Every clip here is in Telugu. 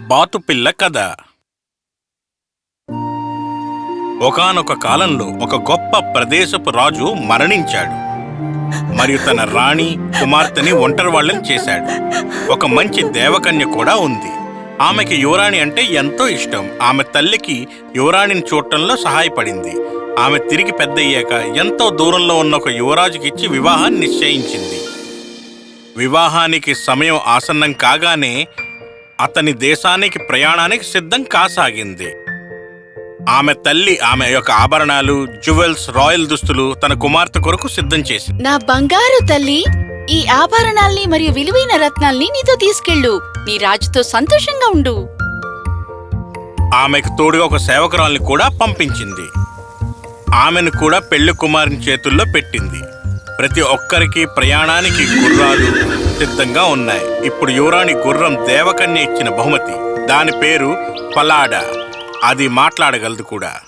బాతుపిల్ల కథ. ఒకానొక కాలంలో ఒక గొప్ప ప్రదేశపు రాజు మరణించాడు. మరియు తన రాణి కుమార్తెని ఒంటరి వాళ్ళని చేశాడు. ఒక మంచి దేవకన్య కూడా ఉంది. ఆమెకి యువరాణి అంటే ఎంతో ఇష్టం. ఆమె తల్లికి యువరాణిని చూడటంలో సహాయపడింది. ఆమె తిరిగి పెద్దయ్యాక ఎంతో దూరంలో ఉన్న ఒక యువరాజుకి ఇచ్చి వివాహాన్ని నిశ్చయించింది. వివాహానికి సమయం ఆసన్నం కాగానే అతని దేశానికి ప్రయాణానికి సిద్ధం కాసాగింది. ఆమె తల్లి ఆమె యొక్క ఆభరణాలు జ్యువెల్స్ రాయల్ దుస్తులు తన కుమార్తె కొరకు సిద్ధం చేసింది. నా బంగారు తల్లి ఈ ఆభరణాల్ని మరియు విలువైన రత్నాల్ని నీతో తీసుకెళ్ళు. నీ రాజుతో సంతోషంగా ఉండు. ఆమెకు తోడుగా ఒక సేవకురాల్ని కూడా పంపించింది. ఆమెను కూడా పెళ్ళి కుమారుని చేతుల్లో పెట్టింది. ప్రతి ఒక్కరికి ప్రయాణానికి గుర్రాలు సిద్ధంగా ఉన్నాయి. ఇప్పుడు యువరాణి గుర్రం దేవకన్య ఇచ్చిన బహుమతి. దాని పేరు పలాడా. అది మాట్లాడగలదు కూడా.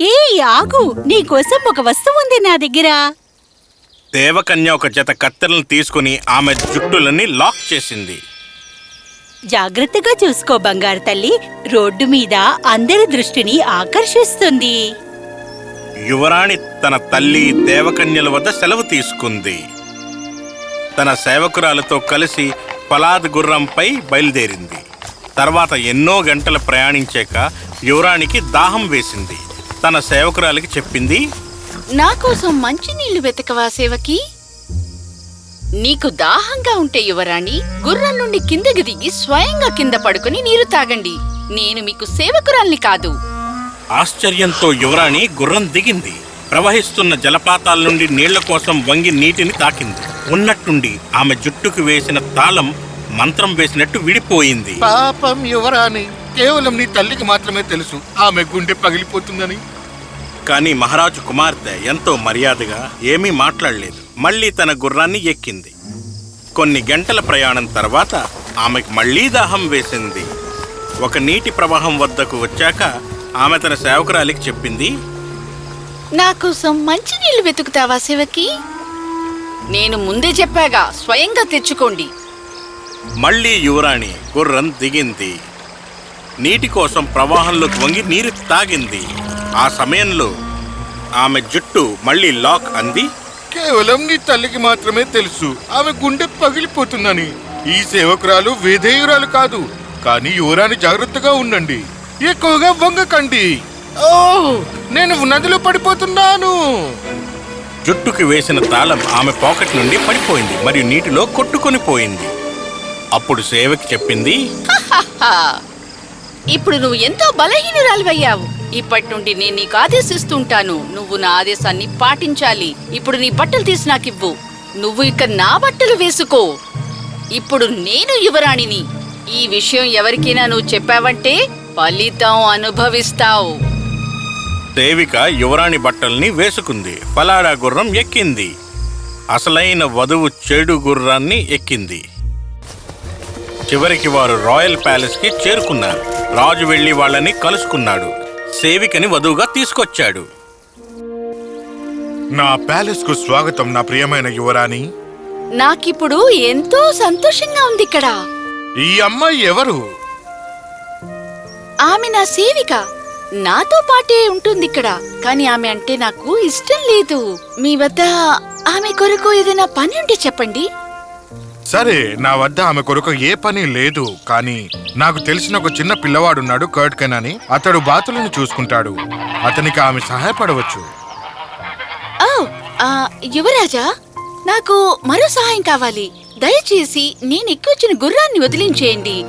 ఏ ఆగు. నీకోసం ఒక వస్తువు ఉంది నా దగ్గర. దేవకన్య ఒక జత కత్తెరలను తీసుకుని ఆమె జుట్టులని లాక్ చేసింది. జాగ్రత్తగా చూసుకో బంగారు తల్లి. రోడ్డు మీద అందరి దృష్టిని ఆకర్షిస్తుంది. యువరాణి తన తల్లి దేవకన్యల వద్ద సెలవు తీసుకుంది. తన సేవకురాలతో కలిసి పలాద్ గుర్రంపై బయలుదేరింది. తర్వాత ఎన్నో గంటలు ప్రయాణించాక యువరాణికి దాహం వేసింది. తన సేవకురాలికి చెప్పింది నా కోసం మంచినీళ్ళు వెతకవా సేవకి? నీకు దాహంగా ఉంటే యువరాణి గుర్రం నుండి కిందకి దిగి స్వయంగా కింద పడుకుని నీరు తాగండి. నేను మీకు సేవకురాల్ని కాదు. ఆశ్చర్యంతో యువరాణి గుర్రం దిగింది. ప్రవహిస్తున్న జలపాతాల నుండి నీళ్ళ కోసం వంగి నీటిని తాకింది. ఉన్నట్టుండి ఆమె జుట్టుకు వేసిన తాళం మంత్రం వేసినట్టు విడిపోయింది. పాపం యువరాణి కేవలం నీ తల్లికి మాత్రమే తెలుసు. ఆమె గుండె పగిలిపోతుందని. కానీ మహారాజు కుమార్తె ఎంతో మర్యాదగా ఏమీ మాట్లాడలేదు. మళ్ళీ తన గుర్రాన్ని ఎక్కింది. కొన్ని గంటల ప్రయాణం తర్వాత ఆమెకు మళ్ళీ దాహం వేసింది. ఒక నీటి ప్రవాహం వద్దకు వచ్చాక ఆమె తన సేవకురాలికి చెప్పింది నా కోసం మంచినీళ్ళు వెతుకుతావా సేవకి నేను ముందే చెప్పాగా స్వయంగా తెచ్చుకోండి. మళ్ళీ యువరాణి గుర్రం దిగింది. నీటి కోసం ప్రవాహంలోకి వంగి నీరు తాగింది. ఆ సమయంలో ఆమె జుట్టు మళ్ళీ లాక్ అంది. కేవలం నీ తల్లికి మాత్రమే తెలుసు ఆమె గుండె పగిలిపోతుందని. ఈ సేవకురాలు విధేయురాలు కాదు కానీ యువరాణి జాగ్రత్తగా ఉండండి. ఎక్కువగా వంగకండి ఓ నేను నదిలో పడిపోతున్నాను. జుట్టుకి వేసిన తాళం ఆమె పాకెట్ నుండి పడిపోయింది మరియు నీటిలో కొట్టుకొని పోయింది. అప్పుడు సేవకి చెప్పింది ఇప్పుడు నువ్వు ఎంతో బలహీనురాలివయ్యావు. ఇప్పటి నుండి నేను నీకు ఆదేశిస్తుంటాను. నువ్వు నా ఆదేశాన్ని పాటించాలి. ఇప్పుడు నీ బట్టలు తీసి నాకివ్వు. నువ్వు ఇక నా బట్టలు వేసుకో. ఇప్పుడు నేను యువరాణిని. ఈ విషయం ఎవరికైనా నువ్వు చెప్పావంటే ఫలితం అనుభవిస్తావు. దేవిక యువరాణి బట్టల్ని వేసుకుంది. ఫలాడా గుర్రం ఎక్కింది. అసలైన వధువు చెడు గుర్రాన్ని ఎక్కింది. చివరికి వారు రాయల్ ప్యాలెస్కి చేరుకున్నారు. రాజు వెళ్ళి వాళ్ళని కలుసుకున్నాడు. సేవికని వధువుగా తీసుకొచ్చాడు. నా ప్యాలెస్కు స్వాగతం నా ప్రియమైన యువరాణి. నాకిప్పుడు ఎంతో సంతోషంగా ఉంది ఇక్కడ ఈ అమ్మాయి ఎవరు? ఆమె నా సేవిక. నాతో పాటే ఉంటుంది ఇక్కడ కానీ ఆమె అంటే నాకు ఇష్టం లేదు. మీ వద్ద ఆమె కొరకు ఏదైనా పని ఉంటే చెప్పండి. సరే నా వద్ద ఆమె కొరకు ఏ పని లేదు. కానీ నాకు తెలిసిన ఒక చిన్న పిల్లవాడున్నాడు కర్ట్కెన్ అని అతడు బాతులను చూసుకుంటాడు. అతనికి ఆమె సహాయపడవచ్చు. ఓ ఆ, యువరాజా నాకు మరో సహాయం కావాలి. దయచేసి నేను ఎక్కొచ్చిన గుర్రాన్ని వదిలించేయండి.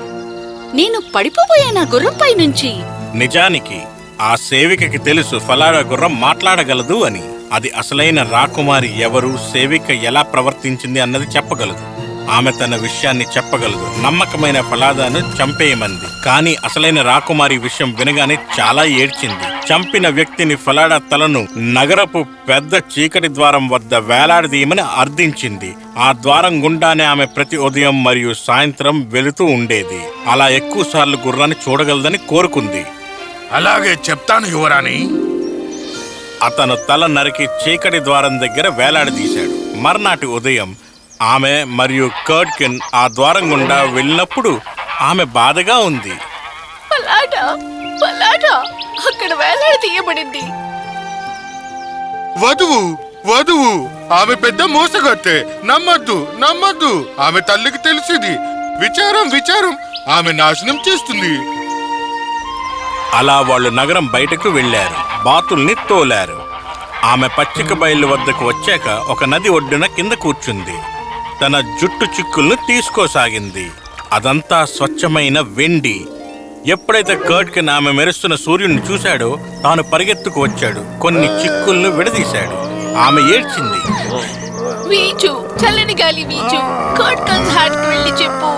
నేను పడిపోబోయానా గుర్రంపై నుంచి నిజానికి ఆ సేవికకి తెలుసు ఫలాడా గుర్రం మాట్లాడగలదు అని. అది అసలైన రాకుమారి ఎవరు సేవిక ఎలా ప్రవర్తించింది అన్నది చెప్పగలదు. ఆమె తన విషయాన్ని చెప్పగలదు. నమ్మకమైన ఫలాదాను చంపేయమంది. కానీ అసలైన రాకుమారి విషయం వినగానే చాలా ఏడ్చింది. చంపిన వ్యక్తిని ఫలాడా తలను నగరపు పెద్ద చీకటి ద్వారం వద్ద వేలాడదీయమని అర్థించింది. ఆ ద్వారం గుండానే ఆమె ప్రతి ఉదయం మరియు సాయంత్రం వెళుతూ ఉండేది. అలా ఎక్కువ సార్లు గుర్రాన్ని చూడగలదని కోరుకుంది. అలాగే చెప్తాను యువరాణి. అతను తల నరికి చీకటి ద్వారం దగ్గర వేలాడదీశాడు. మర్నాటి ఉదయం ఆమె మరియు కర్ట్కిన్ ఆ ద్వారం గుండా వెళ్ళినప్పుడు ఆమె బాధగా ఉంది. అక్కడ వేలాడ తీయబడింది. వధువు వధువు ఆమె పెద్ద మోసగత్తె నమ్మద్దు నమ్మద్దు ఆమె తల్లికి తెలిసింది. విచారం విచారం ఆమె నాశనం చేస్తుంది. అలా వాళ్ళు నగరం బయటకు వెళ్ళారు బాతుల్ని తోలారు. ఆమె పచ్చిక బయలు వద్దకు వచ్చాక ఒక నది ఒడ్డున కింద కూర్చుంది. తన జుట్టు చిక్కుల్ని తీసుకోసాగింది. అదంతా స్వచ్ఛమైన వెండి. ఎప్పుడైతే కర్ట్కిన్ ఆమె మెరుస్తున్న సూర్యుడిని చూశాడో తాను పరిగెత్తుకు వచ్చాడు. కొన్ని చిక్కుల్ని విడదీశాడు. ఆమె ఏడ్చింది. వీచు చల్లని గాలి వీచు. కర్ట్కన్స్ హాట్కి వెళ్ళి చెప్పు.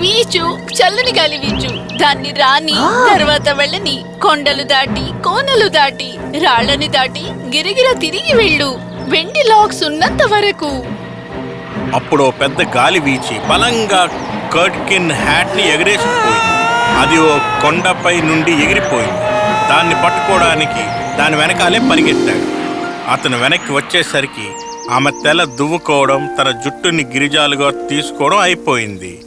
వీచు చల్లని గాలి వీచు. దాన్ని రాని తర్వాత వెళ్ళని కొండలు దాటి కోనలు దాటి రాళ్ళని దాటి గిరిగిర తిరిగి వెళ్ళు. వెండి లాక్స్ ఉన్నంత వరకు. అప్పుడు పెద్ద గాలి వీచి బలంగా కర్ట్కిన్ హ్యాట్ని ఎగరేసిపోయింది. అది ఓ కొండపై నుండి ఎగిరిపోయింది. దాన్ని పట్టుకోవడానికి దాని వెనకాలే పరిగెత్తాడు. అతను వెనక్కి వచ్చేసరికి ఆమె తెల దువ్వుకోవడం తన జుట్టుని గిరిజాలుగా తీసుకోవడం అయిపోయింది.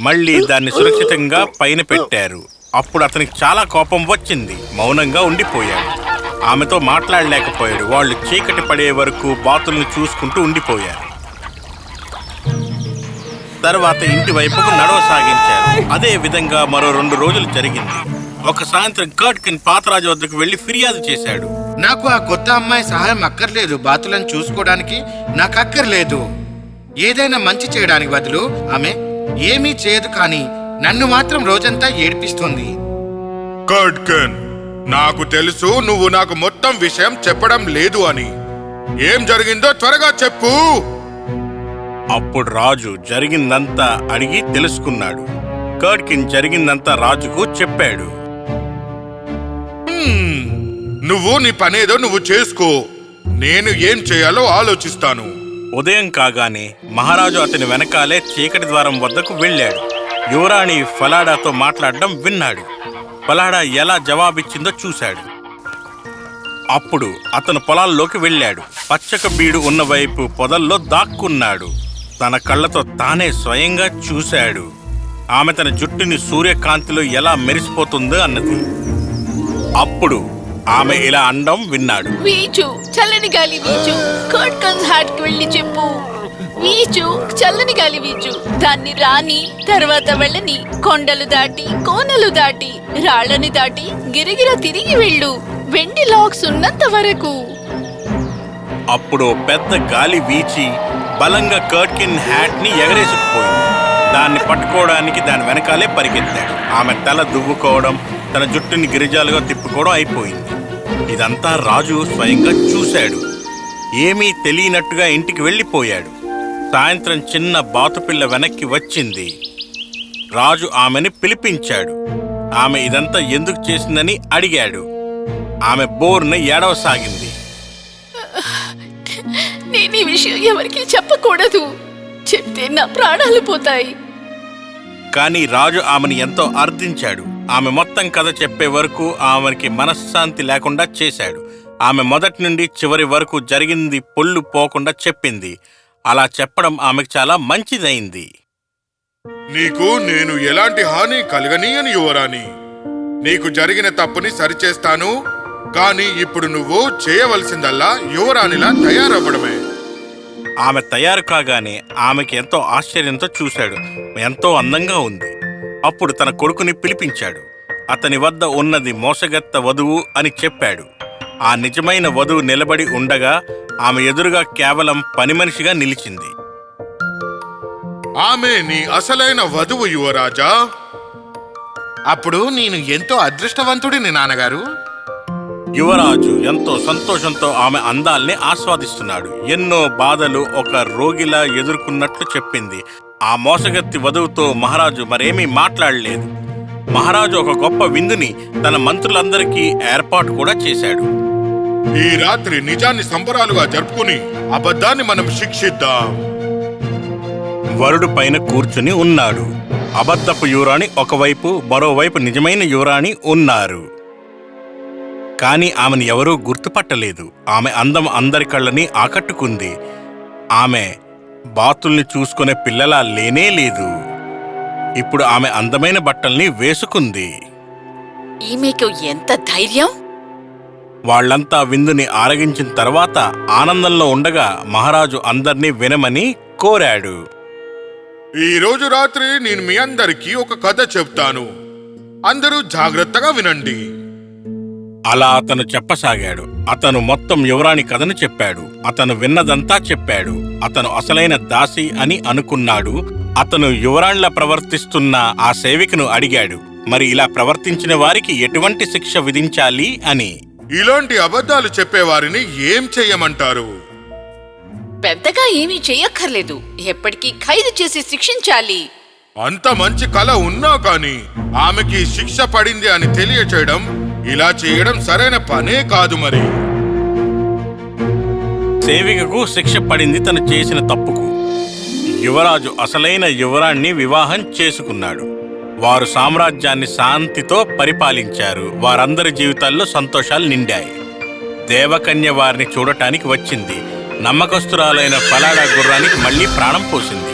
మళ్ళీ దాన్ని సురక్షితంగా పైన పెట్టారు. అప్పుడు అతనికి చాలా కోపం వచ్చింది. మౌనంగా ఉండిపోయాడు. ఆమెతో మాట్లాడలేకపోయాడు. వాళ్ళు చీకటి పడే వరకు బాతుల్ని చూసుకుంటూ ఉండిపోయారు. తర్వాత ఇంటి వైపుకు నడవసాగించారు. అదే విధంగా మరో రెండు రోజులు జరిగింది. ఒక సాయంత్రం కర్ట్కిన్ పాతరాజు వద్దకు వెళ్ళి ఫిర్యాదు చేశాడు. నాకు ఆ కొత్త అమ్మాయి సహాయం అక్కర్లేదు. బాతులను చూసుకోవడానికి నాకు అక్కర్లేదు. ఏదైనా మంచి చేయడానికి బదులు ఆమె ఏమీ చేయదు కానీ నన్ను మాత్రం రోజంతా ఏడిపిస్తుంది. నాకు తెలుసు నువ్వు నాకు మొత్తం విషయం చెప్పడం లేదు అని. ఏం జరిగిందో త్వరగా చెప్పు. అప్పుడు రాజు జరిగిందంతా అడిగి తెలుసుకున్నాడు. కర్ట్కిన్ జరిగిందంతా రాజుకు చెప్పాడు. హ్మ్, నువ్వు నీ పనేదో నువ్వు చేసుకో. నేను ఏం చేయాలో ఆలోచిస్తాను. ఉదయం కాగానే మహారాజు అతని వెనకాలే చీకటి ద్వారం వద్దకు వెళ్ళాడు. యువరాణి ఫలాడాతో మాట్లాడడం విన్నాడు. ఫలాడా ఎలా జవాబిచ్చిందో చూశాడు. అప్పుడు అతను పొలాల్లోకి వెళ్ళాడు. పచ్చక బీడు ఉన్న వైపు పొదల్లో దాక్కున్నాడు. తన కళ్ళతో తానే స్వయంగా చూశాడు. ఆమె తన జుట్టుని సూర్యకాంతిలో ఎలా మెరిసిపోతుందో అన్నది. అప్పుడు ఆమె ఇలా అండం విన్నాడు. వీచు చల్లని గాలి వీచు. కర్ట్కన్స్ హాట్ వెళ్ళి చెప్పు. వీచు చల్లని గాలి వీచు. దాన్ని రాని తర్వాత వెళ్ళని కొండలు దాటి కోనలు దాటి రాళ్ళని దాటి గిరిగిర తిరిగి వెళ్ళు. వెండి లాక్స్ ఉన్నంత వరకు. అప్పుడు పెద్ద గాలి వీచి బలంగా కర్ట్కిన్ హ్యాట్ని ఎగరేసుకుపోయింది. దాన్ని పట్టుకోవడానికి దాని వెనకాలే పరిగెత్తాడు. ఆమె తల దువ్వుకోవడం తన జుట్టుని గిరిజాలుగా తిప్పుకోవడం అయిపోయింది. ఇదంతా రాజు స్వయంగా చూశాడు. ఏమీ తెలియనట్టుగా ఇంటికి వెళ్ళిపోయాడు. సాయంత్రం చిన్న బాతుపిల్ల వెనక్కి వచ్చింది. రాజు ఆమెని పిలిపించాడు. ఆమె ఇదంతా ఎందుకు చేసిందని అడిగాడు. ఆమె బోర్న ఏడవసాగింది. నేను ఈ విషయం ఎవరికి చెప్పకూడదు. చెప్తే నా ప్రాణాలు పోతాయి. కానీ రాజు ఆమెను ఎంతో అర్థించాడు. ఆమె మొత్తం కథ చెప్పే వరకు ఆమెకి మనశ్శాంతి లేకుండా చేశాడు. ఆమె మొదటి నుండి చివరి వరకు జరిగింది పొల్లు పోకుండా చెప్పింది. అలా చెప్పడం ఆమెకు చాలా మంచిదైంది. నీకు నేను ఎలాంటి హాని కలగనీయని యువరాని నీకు జరిగిన తప్పుని సరిచేస్తాను కానీ ఇప్పుడు నువ్వు చేయవలసిందల్లా యువరాణిలా తయారవ్వడమే. ఆమె తయారు కాగానే ఆమెకి ఎంతో ఆశ్చర్యంతో చూశాడు. ఎంతో అందంగా ఉంది. అప్పుడు తన కొడుకుని పిలిపించాడు. అతని వద్ద ఉన్నది మోసగత్త వధువు అని చెప్పాడు. ఆ నిజమైన వధువు నిలబడి ఉండగా ఆమె ఎదురుగా కేవలం పని మనిషిగా నిలిచింది. ఆమె నీ అసలైన వధువు యువరాజా. అప్పుడు నేను ఎంతో అదృష్టవంతుడిని నాన్నగారు. యువరాజు ఎంతో సంతోషంతో ఆమె అందాల్ని ఆస్వాదిస్తున్నాడు. ఎన్నో బాధలు ఒక రోగిలా ఎదుర్కొన్నట్లు చెప్పింది. ఆ మోసగత్తి వధువుతో మహారాజు మరేమీ మాట్లాడలేదు. మహారాజు ఒక గొప్ప విందుని తన మంత్రులందరికీ ఏర్పాటు కూడా చేశాడు. ఈ రాత్రి నిజాన్ని సంబరాలుగా జరుపుకుని అబద్ధాన్ని మనం శిక్షిద్దాం. వరుడు పైన కూర్చుని ఉన్నాడు. అబద్ధపు యువరాణి ఒకవైపు మరోవైపు నిజమైన యువరాణి ఉన్నారు. కాని ఆమెను ఎవరూ గుర్తుపట్టలేదు. ఆమె అందం అందరి కళ్ళని ఆకట్టుకుంది. ఆమె బాతుల్ని చూసుకునే పిల్లలా లేనే లేదు. ఇప్పుడు ఆమె అందమైన బట్టల్ని వేసుకుంది. ఈమెకు ఎంత ధైర్యం? వాళ్ళంతా విందుని ఆరగించిన తర్వాత ఆనందంలో ఉండగా మహారాజు అందర్నీ వినమని కోరాడు. ఈ రోజు రాత్రి నేను మీ అందరికీ ఒక కథ చెప్తాను. అందరూ జాగ్రత్తగా వినండి. అలా అతను చెప్పసాగాడు. అతను మొత్తం యువరాణి కథను చెప్పాడు. అతను విన్నదంతా చెప్పాడు. అతను అసలైన దాసి అని అనుకున్నాడు. అతను యువరాణిలా ప్రవర్తిస్తున్న ఆ సేవికను అడిగాడు. మరి ఇలా ప్రవర్తించిన వారికి ఎటువంటి శిక్ష విధించాలి అని. ఇలాంటి అబద్ధాలు చెప్పేవారిని ఏం చెయ్యమంటారు పెద్దగా ఏమీ చెయ్యక్కర్లేదు ఎప్పటికీ ఖైదు చేసి శిక్షించాలి. అంత మంచి కళ ఉన్నా కాని ఆమెకి శిక్ష పడింది అని తెలియచేయడం ఇలా చేయడం సరైన పనే కాదు మరి. సేవికకు శిక్ష పడింది తను చేసిన తప్పుకు. యువరాజు అసలైన యువరాణ్ణి వివాహం చేసుకున్నాడు. వారు సామ్రాజ్యాన్ని శాంతితో పరిపాలించారు. వారందరి జీవితాల్లో సంతోషాలు నిండాయి. దేవకన్య వారిని చూడటానికి వచ్చింది. నమ్మకస్తురాలైన ఫలాడా గుర్రానికి మళ్ళీ ప్రాణం పోసింది.